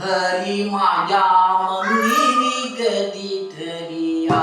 हरी माझ्या मंदिरी गदी धरिया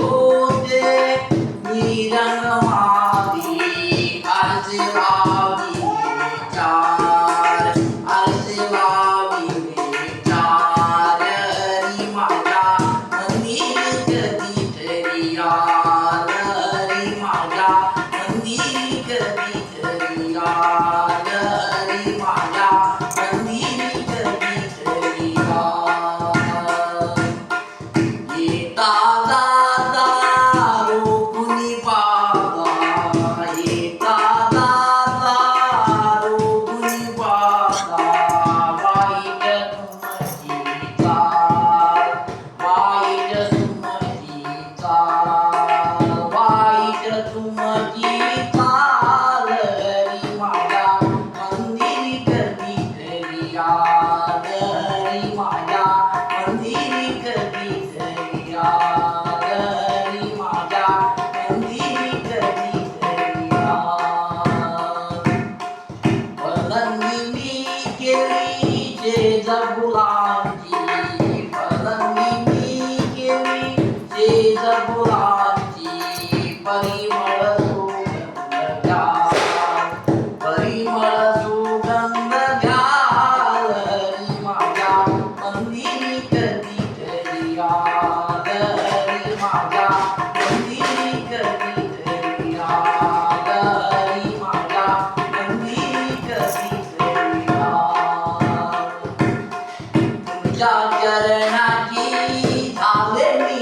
Ram. why.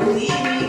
Believe me.